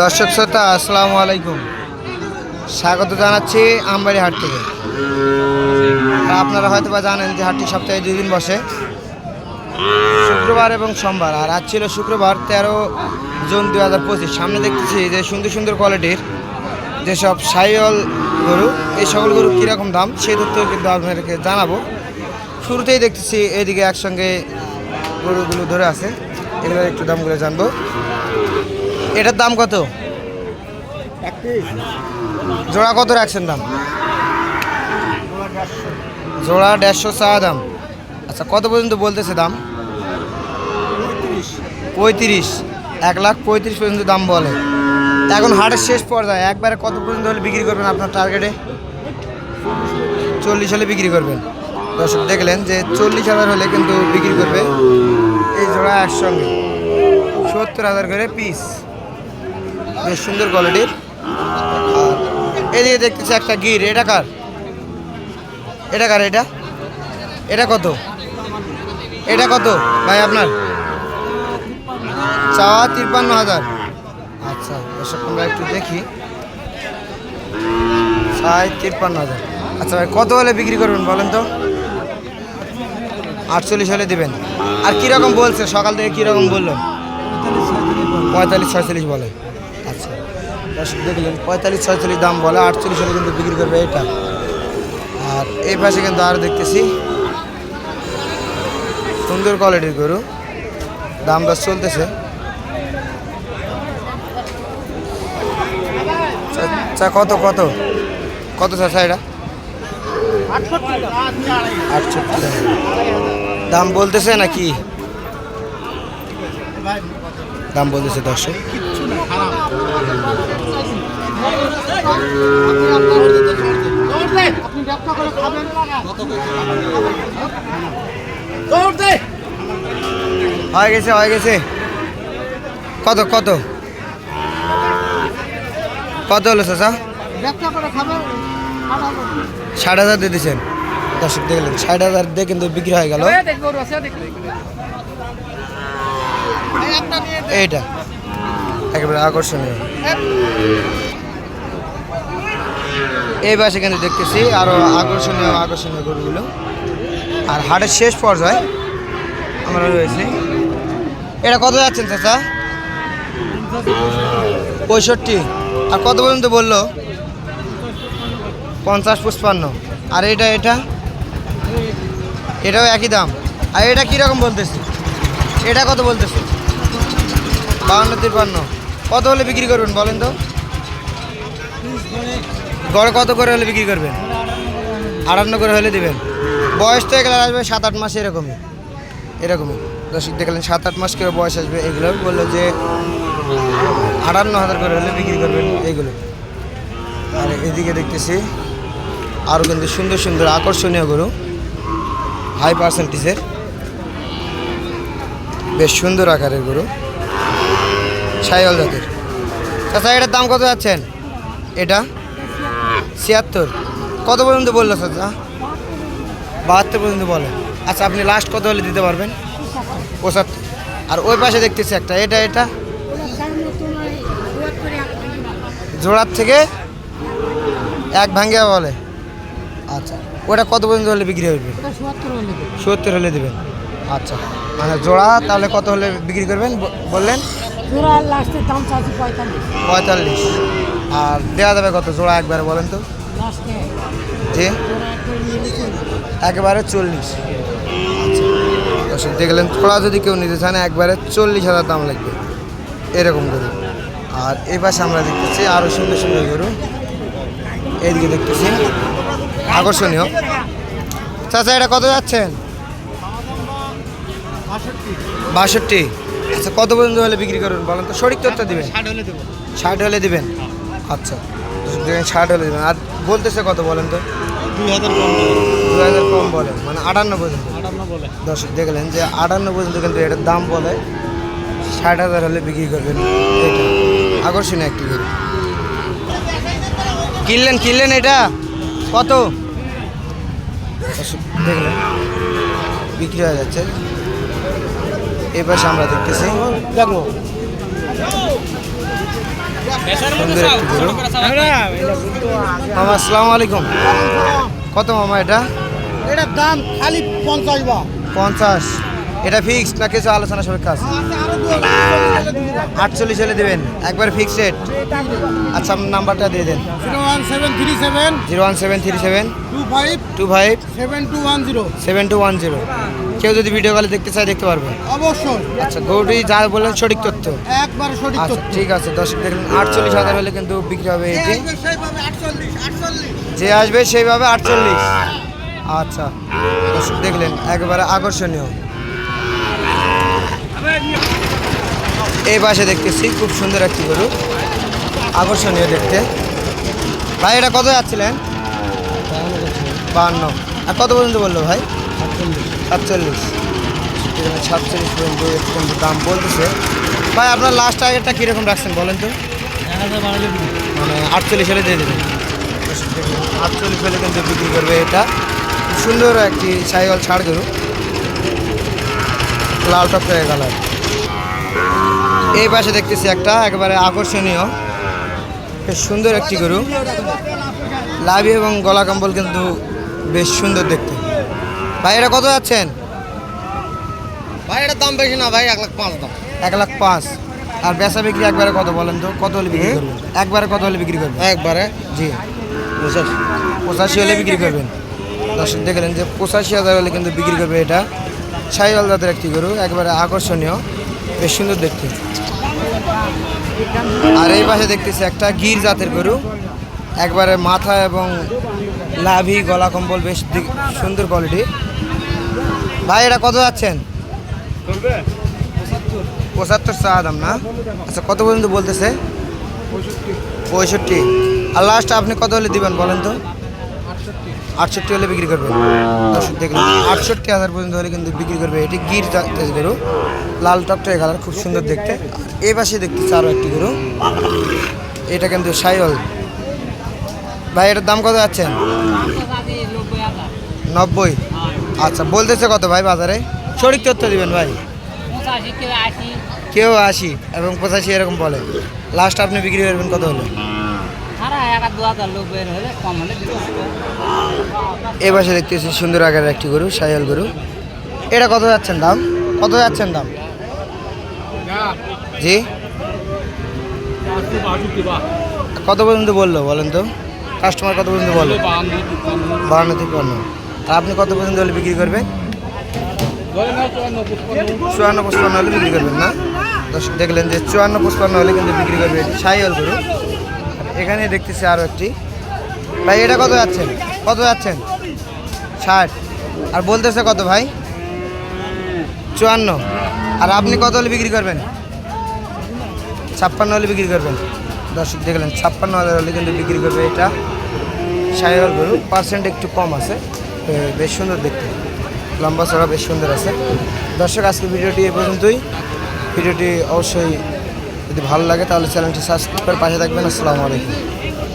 দর্শক শ্রোতা, আসসালামু আলাইকুম। স্বাগত জানাচ্ছি আমবাড়ি হাট থেকে। আপনারা হয়তো বা জানেন যে হাটটি সপ্তাহে দুই দিন বসে। শুক্রবার এবং সোমবার, আর আজ ছিল শুক্রবার তেরো জুন দুই হাজার পঁচিশ। সামনে দেখতেছি যে সুন্দর সুন্দর কোয়ালিটির যেসব সাইল গরু, এই সকল গরু কীরকম দাম সেই তথ্য কিন্তু আপনাদেরকে জানাব। শুরুতেই দেখতেছি এদিকে একসঙ্গে গরুগুলো ধরে আছে। এগুলোর একটু দামগুলো জানব। এটার দাম কত? জোড়া কত রাখছেন দাম? জোড়া দেড়শো চা দাম। আচ্ছা কত পর্যন্ত বলতেছে দাম? পঁয়ত্রিশ। এক লাখ পঁয়ত্রিশ পর্যন্ত দাম বলে। এখন হাটের শেষ পর্যায়ে, একবারে কত পর্যন্ত হলে বিক্রি করবেন আপনার টার্গেটে চল্লিশ হলে বিক্রি করবেন। দর্শক দেখলেন যে চল্লিশ হাজার হলে কিন্তু বিক্রি করবে এই জোড়া একসঙ্গে। সত্তর হাজার করে পিস বেশ সুন্দর কোয়ালিটির। এদিকে দেখতেছি একটা গির, এটা কার? এটা কার এটা? এটা কত? এটা কত? ভাই, আপনার? চাওয়া তিপ্পান্ন হাজার। আচ্ছা দর্শক, আমরা একটু দেখি। সাড়ে তিপ্পান্ন হাজার। আচ্ছা ভাই, কত হলে বিক্রি করবেন বলেন তো? আটচল্লিশ হলে দেবেন। আর কীরকম বলছে? সকাল থেকে কীরকম বলল? পঁয়তাল্লিশ, ছয়চল্লিশ বলে। দেখলেন, পঁয়তাল্লিশ, ছয়চল্লিশ দাম বলে আটচল্লিশ হলে কিন্তু বিক্রি করবে এটা। আর এই পাশে কিন্তু আরও দেখতেছি, সুন্দর কোয়ালিটির গরু, দাম দর চলতেছে। আচ্ছা কত কত? কত চাচা এটা। দাম বলতেছে নাকি? দাম বলতেছে দর্শক। হয়ে গেছে হয়ে গেছে। কত কত? কত হলো চাচা? ষাট হাজার দিয়ে দিচ্ছেন দর্শক দেখলেন ষাট হাজার দিয়ে কিন্তু বিক্রি হয়ে গেল। এইটা। একেবারে আকর্ষণীয়। এই পাশে কিন্তু দেখতেছি আরও আকর্ষণীয় আকর্ষণীয় গরুগুলো। আর হাটের শেষ পর্যায়ে আমরা রয়েছি। এটা কত যাচ্ছেন চাচা? পঁয়ষট্টি। আর কত পর্যন্ত বলল? পঞ্চাশ পুষ্পান্ন আর এটা এটা? এটাও একই দাম। আর এটা কীরকম বলতেছে? এটা কত বলতেছে? বাউন্ন তিপ্পান্ন কত হলে বিক্রি করবেন বলেন তো? গড় কত করে হলে বিক্রি করবেন? আটান্ন করে হলে দেবেন। বয়স তো এগুলো আসবে সাত আট মাস এরকমই। এরকমই। দর্শক দেখলেন, সাত আট মাস করে বয়স আসবে এগুলো। বলল যে আটান্ন হাজার করে হলে বিক্রি করবেন এইগুলো আর এদিকে দেখতেছি আরও কিন্তু সুন্দর সুন্দর আকর্ষণীয় গরু। হাই পার্সেন্টেজের। বেশ সুন্দর আকারের গরু। সাইল জাতের। চাচা এটার দাম কত যাচ্ছেন? এটা? ছিয়াত্তর। কত পর্যন্ত বলল চাচা? বাহাত্তর পর্যন্ত বলে। আচ্ছা আপনি লাস্ট কত হলে দিতে পারবেন? পঁচাত্তর। আর ওই পাশে দেখতেছি একটা। এটা এটা? জোড়ার থেকে এক ভাঙ্গিয়া বলে। আচ্ছা ওটা কত পর্যন্ত হলে বিক্রি হবে? সত্তর হলে দেবেন। আচ্ছা মানে জোড়া তাহলে কত হলে বিক্রি করবেন? বললেন? জোড়া লাস্টের দাম চাচ্ছি পঁয়তাল্লিশ। পঁয়তাল্লিশ। আর দেওয়া যাবে কত জোড়া একবারে বলেন তো? চলবে। একেবারে চল্লিশ। আচ্ছা। দেখলেন থোড়া যদি কেউ নিতে চান একবারে চল্লিশ হাজার দাম লাগবে। এরকম গরু আর এই পাশে আমরা দেখতেছি আরও সুন্দর সুন্দর গরু। এইদিকে দেখতেছি। আকর্ষণীয়। চাচা এটা কত যাচ্ছেন? বাষট্টি। আচ্ছা কত পর্যন্ত হলে বিক্রি করবেন বলেন তো? সঠিক তথ্য দিবেন। ষাট হলে দিবেন? আচ্ছা ষাট হলে দিবেন। আর বলতেছে কত বলেন তো? দুই হাজার হাজার কম বলে মানে আটান্ন পর্যন্ত। আটান্ন বলে। দর্শক দেখলেন যে আটান্ন পর্যন্ত কিন্তু এটার দাম বলে ষাট হাজার হলে বিক্রি করবেন। এটা আকর্ষণীয় একটি গরু। কিনলেন কিনলেন এটা? কত? দর্শক দেখলেন বিক্রি হয়ে যাচ্ছে। পাশে আমরা দেখতেছি। সুন্দর একটি গরু। মামা আসসালামু আলাইকুম। কত মামা এটা? এটার দাম খালি পঞ্চাশ বা পঞ্চাশ। এটা ফিক্সড না কিছু আলোচনা সবাই আছে? আটচল্লিশ হলে দেবেন। একবার ফিক্সড রেট আচ্ছা নাম্বারটা দিয়ে দেন। Zero one seven three seven zero one seven three seven two five two five seven two one zero. Seven two one zero কেউ যদি ভিডিও কলে দেখতে চায় দেখতে পারবে। অবশ্যই। আচ্ছা গরুটি যা বললেন সঠিক তথ্য। একবারে সঠিক আচ্ছা তথ্য। ঠিক আছে দর্শক দেখলেন আটচল্লিশ হাজার হলে কিন্তু বিক্রি হবে এটি। যে আসবে সেইভাবে আটচল্লিশ। আচ্ছা দর্শক দেখলেন একবারে আকর্ষণীয়। এই পাশে দেখতেছি খুব সুন্দর একটি গরু। আকর্ষণীয় দেখতে। ভাই, এটা কত যাচ্ছিলেন? বাহান্ন। আর কত পর্যন্ত বলল ভাই? সাতচল্লিশ। সাতচল্লিশ। পর্যন্ত কিন্তু দাম বলতেছে। ভাই, আপনার লাস্ট টার্গেটটা কীরকম রাখছেন বলেন তো? মানে আটচল্লিশ হলে দিয়ে দেবেন। আটচল্লিশ হলে কিন্তু বিক্রি করবে এটা। সুন্দর একটি সাইকেল ছাড় গরু। লাল টপটাকে কালার এই পাশে দেখতেছি একটা একেবারে আকর্ষণীয় বেশ সুন্দর একটি গরু। লাভি এবং গলা কম্বল কিন্তু বেশ সুন্দর দেখতে। ভাই এটা কত যাচ্ছেন? ভাই এটার দাম বেশি না ভাই এক লাখ পাঁচ দাম। এক লাখ পাঁচ। আর বেচা বিক্রি একবারে কত বলেন তো? কত হলে বিক্রি করবেন? একবারে কত হলে বিক্রি করবেন? একবারে? জি। পঁচাশি। পঁচাশি হলে বিক্রি করবেন। দর্শক দেখলেন যে পঁচাশি হাজার হলে কিন্তু বিক্রি করবে এটা। সাইওয়াল জাতের একটি গরু একবারে আকর্ষণীয় বেশ সুন্দর দেখতে। আর এই পাশে দেখতেছি একটা গির জাতের গরু। একবারে মাথা এবং লাভি গলা কম্বল বেশ সুন্দর কোয়ালিটি ভাই এটা কত যাচ্ছেন? পঁচাত্তর চা দাম না? আচ্ছা কত পর্যন্ত বলতেছে? পঁয়ষট্টি। আর লাস্ট আপনি কত হলে দিবেন বলেন তো? আটষট্টি হলে বিক্রি করবেন। আটষট্টি হাজার পর্যন্ত হলে কিন্তু বিক্রি করবে এটি গির জাতের গরু। লাল টকটকে কালার, খুব সুন্দর দেখতে। আর এ পাশে দেখতেছি আরও একটি গরু। এটা কিন্তু সাইল ভাই, এটার দাম কত যাচ্ছেন? নব্বই। আচ্ছা বলতেছে কত ভাই বাজারে? সঠিক তথ্য দিবেন ভাই। কেউ আশি এবং পঁচাশি এরকম বলে। লাস্ট আপনি বিক্রি করবেন কত হলে। এ পাশে দেখতেছি সুন্দর আগের একটি গরু সাইয়াল গরু। এটা কত যাচ্ছেন দাম? কত যাচ্ছেন দাম? জি? কত পর্যন্ত বলল বলেন তো? কাস্টমার কত পর্যন্ত বলল? বাহান্ন তিপ্পান্ন আর আপনি কত পর্যন্ত হলে বিক্রি করবেন? চুয়ান্ন পঁচপান্ন হলে বিক্রি করবেন না? দর্শক, দেখলেন যে চুয়ান্ন পঁচপান্ন হলে কিন্তু বিক্রি করবে সাইয়াল গরু। আর এখানে দেখতেছি আরও একটি। ভাই, এটা কত যাচ্ছেন কত যাচ্ছেন ষাট। আর বলতেছে কত ভাই? চুয়ান্ন। আর আপনি কত হলে বিক্রি করবেন? ছাপ্পান্ন হলে বিক্রি করবেন। দর্শক দেখলেন ছাপ্পান্ন হাজার হলে কিন্তু বিক্রি করবে এটা। সাইবার গরু পার্সেন্ট একটু কম আছে। বেশ সুন্দর দেখতে। লম্বা চড়া বেশ সুন্দর আছে। দর্শক আজকে ভিডিওটি এ পর্যন্তই। ভিডিওটি অবশ্যই যদি ভালো লাগে, তাহলে চ্যানেলটি সাবস্ক্রাইব করে পাশে থাকবেন। আসসালামু আলাইকুম।